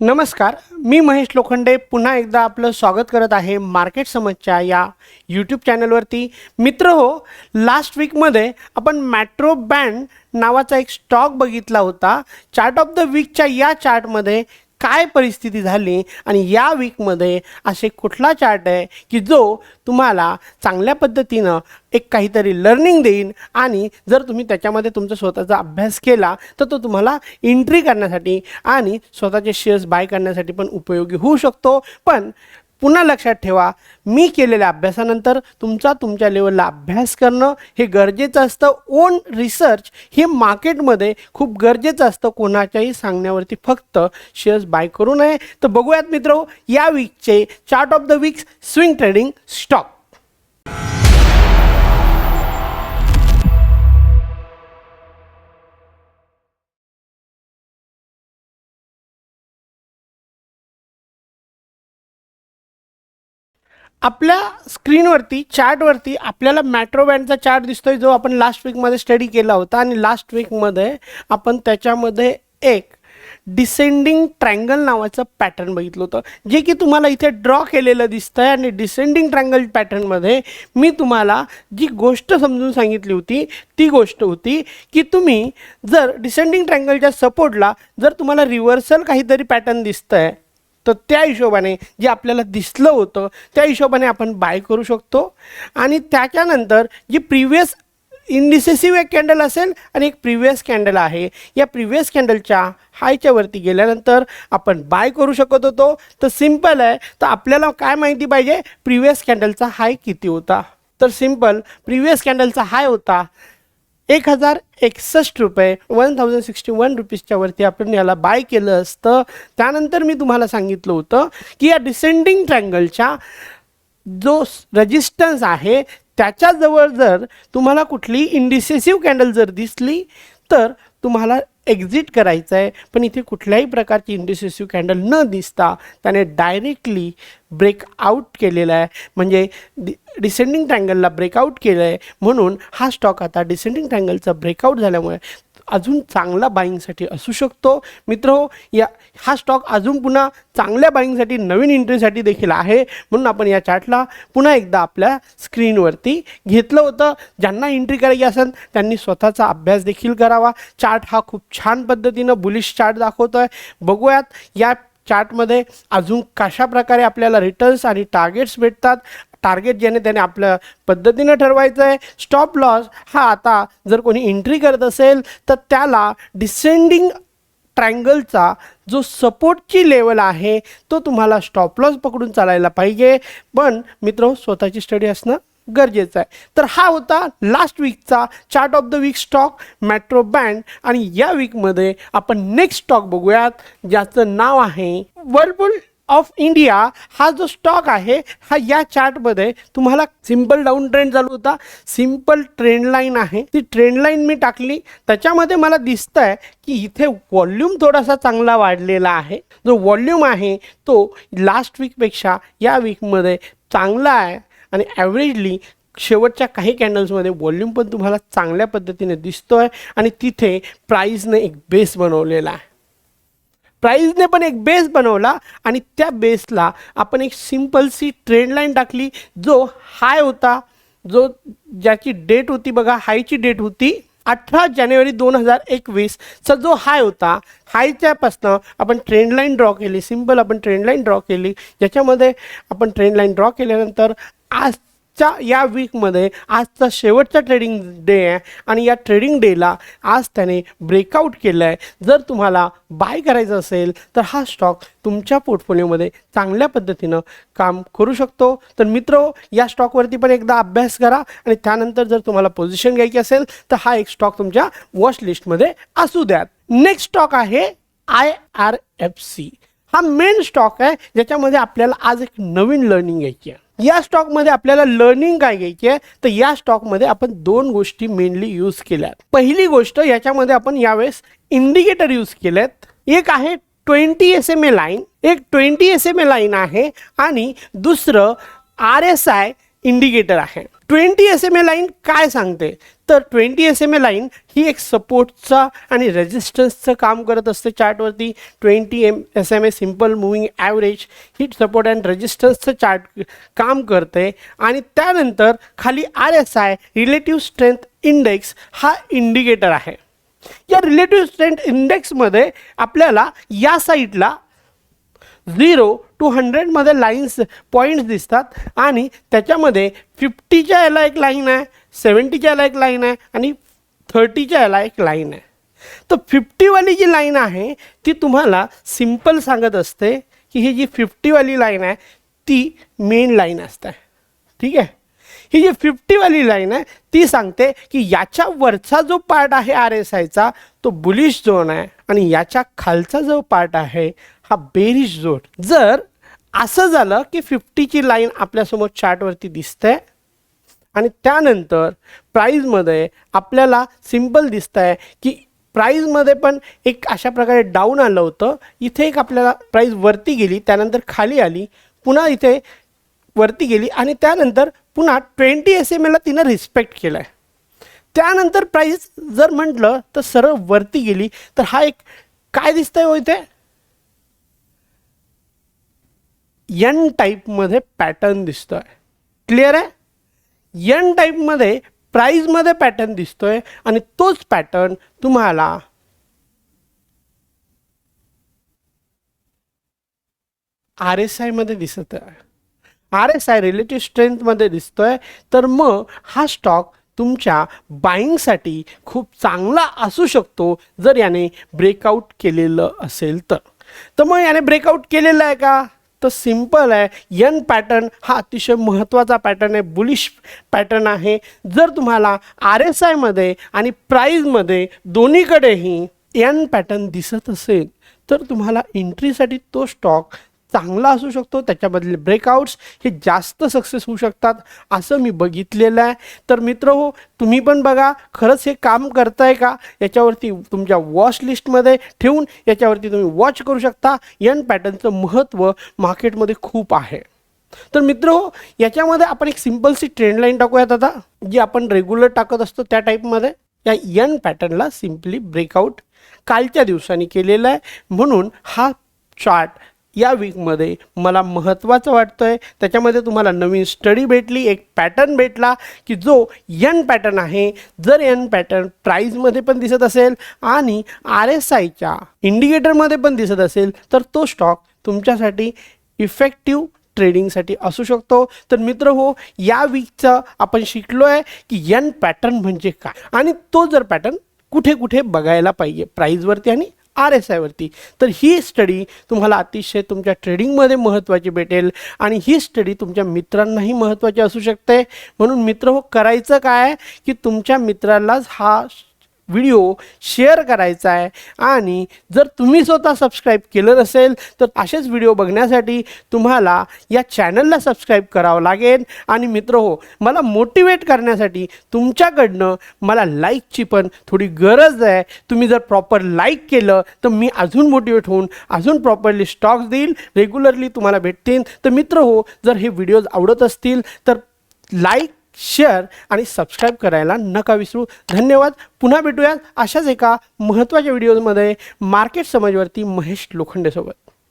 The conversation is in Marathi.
नमस्कार मी महेश लोखंडे पुन्हा एकदा आपलं स्वागत करत आहे मार्केट समजच्या या यूट्यूब चॅनलवरती. मित्र हो लास्ट वीकमध्ये आपण मॅट्रो बँड नावाचा एक स्टॉक बघितला होता. चार्ट ऑफ द वीकच्या या चार्टमध्ये काय परिस्थिती झाली आणि या वीकमध्ये असे कुठला चार्ट आहे की जो तुम्हाला चांगल्या पद्धतीनं एक काहीतरी लर्निंग देईन आणि जर तुम्ही त्याच्यामध्ये तुमचा स्वतःचा अभ्यास केला तर तो तुम्हाला एंट्री करण्यासाठी आणि स्वतःचे शेअर्स बाय करण्यासाठी पण उपयोगी होऊ शकतो. पण पुन्हा लक्षात ठेवा मी केलेल्या अभ्यासानंतर तुमचा तुमच्या लेवलला अभ्यास करणं हे गरजेचं असतं. ओन रिसर्च हे मार्केटमध्ये खूप गरजेचं असतं. कोणाच्याही सांगण्यावरती फक्त शेअर्स बाय करू नये. तर बघूयात मित्र या वीकचे chart of the weeks swing trading stock आपल्या स्क्रीनवरती चार्टवरती आपल्याला मॅट्रो बँडचा चार्ट दिसतोय जो आपण लास्ट वीकमध्ये स्टडी केला होता. आणि लास्ट वीकमध्ये आपण त्याच्यामध्ये एक डिसेंडिंग ट्रँगल नावाचं पॅटर्न बघितलं होतं. जे की तुम्हाला इथे ड्रॉ केलेलं दिसतं आहे आणि डिसेंडिंग ट्रँगल पॅटर्नमध्ये मी तुम्हाला जी गोष्ट समजून सांगितली होती ती गोष्ट होती की तुम्ही जर डिसेंडिंग ट्रँगलच्या सपोर्टला जर तुम्हाला रिव्हर्सल काहीतरी पॅटर्न दिसतं आहे तर त्या हिशोबाने जे आपल्याला दिसलं होतं त्या हिशोबाने आपण बाय करू शकतो. आणि त्याच्यानंतर जी प्रिव्हियस इनडिसेसिव्ह एक कॅन्डल असेल आणि एक प्रिव्हियस कॅन्डल आहे. या प्रिव्हियस कॅन्डलच्या हायच्या वरती गेल्यानंतर आपण बाय करू शकत होतो. तर सिंपल आहे. तर आपल्याला काय माहिती पाहिजे? प्रिव्हियस कॅन्डलचा हाय किती होता? तर सिंपल प्रिव्हियस कॅन्डलचा हाय होता. एक हजार एकसष्ट रुपये वन थाउजंड सिक्स्टी वन रुपीजच्या वरती आपण याला बाय केलं असतं. त्यानंतर मी तुम्हाला सांगितलं होतं की या डिसेंडिंग ट्रँगलच्या जो रजिस्टन्स आहे त्याच्याजवळ जर तुम्हाला कुठली इंडिसेसिव्ह कॅन्डल जर दिसली तर तुम्हाला एक्झिट करायचं आहे. पण इथे कुठल्याही प्रकारची इंडिसेसिव्ह कॅन्डल न दिसता त्याने डायरेक्टली ब्रेकआउट केलेला आहे. म्हणजे डि डिसेंडिंग ट्रँगलला ब्रेकआउट केलं आहे म्हणून हा स्टॉक आता डिसेंडिंग ट्रँगलचा ब्रेकआउट झाल्यामुळे अजून चांगला बाईंगसाठी असू शकतो. मित्र हो, या हा स्टॉक अजून पुन्हा चांगल्या बाईंगसाठी नवीन एंट्रीसाठी देखील आहे. म्हणून आपण या चार्टला पुन्हा एकदा आपल्या स्क्रीनवरती घेतलं होतं. ज्यांना एंट्री करायची असेल त्यांनी स्वतःचा अभ्यास देखील करावा. चार्ट हा खूप छान पद्धतीनं बुलिश चार्ट दाखवतो आहे बघूयात या चार्टमध्ये अजून कशा प्रकारे आपल्याला रिटर्न्स आणि टार्गेट्स भेटतात. टार्गेट ज्याने त्याने आपल्या पद्धतीनं ठरवायचं आहे स्टॉप लॉस हा आता जर कोणी एंट्री करत असेल तर त्याला डिसेंडिंग ट्रँगलचा जो सपोर्टची लेवल आहे तो तुम्हाला स्टॉप लॉस पकडून चालायला पाहिजे. पण मित्र स्वतःची स्टडी असणं गरजेचं आहे. तर हा होता last वीकचा chart of the week stock Metro band आणि या वीकमध्ये आपण नेक्स्ट स्टॉक बघूयात ज्याचं नाव आहे वर्लपूल ऑफ इंडिया हा जो स्टॉक आहे हा या चार्टमध्ये तुम्हाला सिंपल डाऊन ट्रेंड चालू होता. सिंपल ट्रेंड लाईन आहे. ती ट्रेंड लाईन मी टाकली. त्याच्यामध्ये मला दिसतं आहे की इथे व्हॉल्यूम थोडासा चांगला वाढलेला आहे. जो व्हॉल्यूम आहे तो लास्ट वीकपेक्षा या वीकमध्ये चांगला आहे. आणि ॲव्हरेजली शेवटच्या काही कॅन्डल्समध्ये वॉल्यूम पण तुम्हाला चांगल्या पद्धतीने दिसतो आहे आणि तिथे प्राईजने एक बेस बनवलेला आहे. प्राईजने पण एक बेस बनवला आणि त्या बेसला आपण एक सिम्पलसी ट्रेंड लाईन टाकली जो हाय होता जो ज्याची डेट होती बघा हायची डेट होती अठरा जानेवारी दोन हजार एकवीसचा जो हाय होता हायच्यापासनं आपण ट्रेंडलाईन ड्रॉ केली सिंपल आपण ट्रेंडलाईन ड्रॉ केली. ज्याच्यामध्ये आपण ट्रेंडलाईन ड्रॉ केल्यानंतर आज च्या या वीकमध्ये आजचा शेवटचा ट्रेडिंग डे आहे आणि या ट्रेडिंग डेला आज त्याने ब्रेकआउट केलं आहे जर तुम्हाला बाय करायचं असेल तर हा स्टॉक तुमच्या पोर्टफोलिओमध्ये चांगल्या पद्धतीनं काम करू शकतो. तर मित्र या स्टॉकवरती पण एकदा अभ्यास करा आणि त्यानंतर जर तुम्हाला पोझिशन घ्यायची असेल तर हा एक स्टॉक तुमच्या वॉच लिस्टमध्ये असू द्यात. नेक्स्ट स्टॉक आहे आय आर एफ सी हा मेन स्टॉक आहे ज्याच्यामध्ये आपल्याला आज एक नवीन लर्निंग घ्यायची आहे. या स्टॉकमध्ये आपल्याला लर्निंग काय घ्यायची आहे? तर या स्टॉकमध्ये आपण दोन गोष्टी मेनली यूज केल्या पहिली गोष्ट याच्यामध्ये आपण यावेळेस इंडिकेटर यूज केलेत एक आहे twenty S M A line एक twenty S M A line आहे आणि दुसरं आर एस आय इंडिकेटर आहे. Twenty S M A line काय सांगते? तर twenty S M A line ही एक सपोर्टचा आणि रेजिस्टन्सचं काम करत असते चार्टवरती twenty M S M A simple moving average he support and रेजिस्टन्सचं चार्ट काम करते. आणि त्यानंतर खाली R S I relative strength index हा इंडिकेटर आहे. या रिलेटिव्ह स्ट्रेंथ इंडेक्समध्ये आपल्याला या साईडला झिरो टू हंड्रेडमध्ये लाईन्स पॉईंट्स दिसतात. आणि त्याच्यामध्ये फिफ्टीच्या याला एक लाईन आहे. सेवन्टीच्या याला एक लाईन आहे आणि थर्टीच्या याला एक लाईन आहे. तर फिफ्टीवाली जी लाईन आहे ती तुम्हाला सिंपल सांगत असते की ही जी फिफ्टीवाली लाईन आहे ती मेन लाईन असते. ठीक आहे? ही जी फिफ्टीवाली लाईन आहे ती सांगते की याच्या वरचा जो पार्ट आहे आर एस आयचा तो बुलिश झोन आहे आणि याच्या खालचा जो पार्ट आहे हा बेरिश झोन. जर असं झालं की फिफ्टीची लाईन आपल्यासमोर चार्टवरती दिसते आणि त्यानंतर प्राईजमध्ये आपल्याला सिंपल दिसतं आहे की प्राईजमध्ये पण एक अशा प्रकारे डाऊन आलं होतं. इथे एक आपल्याला प्राईज वरती गेली त्यानंतर खाली आली पुन्हा इथे वरती गेली आणि त्यानंतर पुन्हा ट्वेंटी एस एम एला तिनं रिस्पेक्ट केला आहे त्यानंतर प्राईस जर म्हटलं तर सरळ वरती गेली. तर हा एक काय दिसतंय हो इथे? यन टाईपमध्ये पॅटर्न दिसतोय. क्लिअर आहे? यन टाईपमध्ये प्राईजमध्ये पॅटर्न दिसतोय आणि तोच पॅटर्न तुम्हाला आर एस आयमध्ये दिसत आहे. आर एस आय रिलेटिव्ह स्ट्रेंथमध्ये दिसतोय. तर मग हा स्टॉक तुमच्या बाईंगसाठी खूप चांगला असू शकतो जर याने ब्रेकआउट केलेलं असेल तर. तर मग याने ब्रेकआउट केलेलं आहे का? तर सिंपल आहे. यन पॅटर्न हा अतिशय महत्त्वाचा पॅटर्न आहे. बुलिश पॅटर्न आहे. जर तुम्हाला आर एस आयमध्ये आणि प्राईजमध्ये दोन्हीकडेही यन पॅटर्न दिसत असेल तर तुम्हाला एंट्रीसाठी तो स्टॉक चांगला असू शकतो त्याच्याबदले ब्रेकआउट्स हे जास्त सक्सेस होऊ शकतात असं मी बघितलेलं आहे. तर मित्र हो तुम्ही पण बघा खरंच हे काम करताय का? याच्यावरती तुमच्या वॉच लिस्टमध्ये ठेवून याच्यावरती तुम्ही वॉच करू शकता. यन पॅटर्नचं महत्त्व मार्केटमध्ये खूप आहे. तर मित्र हो याच्यामध्ये आपण एक सिम्पलसी ट्रेंड लाईन टाकूयात आता जी आपण रेग्युलर टाकत असतो त्या टाईपमध्ये या यन पॅटर्नला सिम्पली ब्रेकआउट कालच्या दिवसांनी केलेला आहे. म्हणून हा चार्ट या वीकमध्ये मला महत्त्वाचं वाटतं आहे त्याच्यामध्ये तुम्हाला नवीन स्टडी भेटली एक पॅटर्न भेटला की जो यन पॅटर्न आहे जर यन पॅटर्न प्राईजमध्ये पण दिसत असेल आणि आर एस आयच्या इंडिकेटरमध्ये पण दिसत असेल तर तो स्टॉक तुमच्यासाठी इफेक्टिव्ह ट्रेडिंगसाठी असू शकतो. तर मित्र हो या वीकचं आपण शिकलो आहे की यन पॅटर्न म्हणजे काय? आणि तो जर पॅटर्न कुठे कुठे बघायला पाहिजे प्राईजवरती आणि आर एस आयवरती तर ही स्टडी तुम्हाला अतिशय तुमच्या ट्रेडिंगमध्ये महत्त्वाची भेटेल आणि ही स्टडी तुमच्या मित्रांनाही महत्त्वाची असू शकते. म्हणून मित्र हो करायचं काय? की तुमच्या मित्रालाच हा व्हिडिओ शेअर करायचा आहे. आणि जर तुम्ही स्वतः सबस्क्राईब केलं नसेल तर असेच व्हिडिओ बघण्यासाठी तुम्हाला या चॅनलला सबस्क्राईब करावं लागेल. आणि मित्र हो मला मोटिवेट करण्यासाठी तुमच्याकडनं मला लाईकची पण थोडी गरज आहे. तुम्ही जर प्रॉपर लाईक केलं तर मी अजून मोटिवेट होऊन अजून प्रॉपरली स्टॉक्स देईल. रेग्युलरली तुम्हाला भेटतील. तर मित्र हो जर हे व्हिडिओज आवडत असतील तर लाईक शेअर आणि सबस्क्राईब करायला नका विसरू. धन्यवाद. पुन्हा भेटूयात अशाच एका महत्त्वाच्या व्हिडिओमध्ये मार्केट समजवरती महेश लोखंडेसोबत.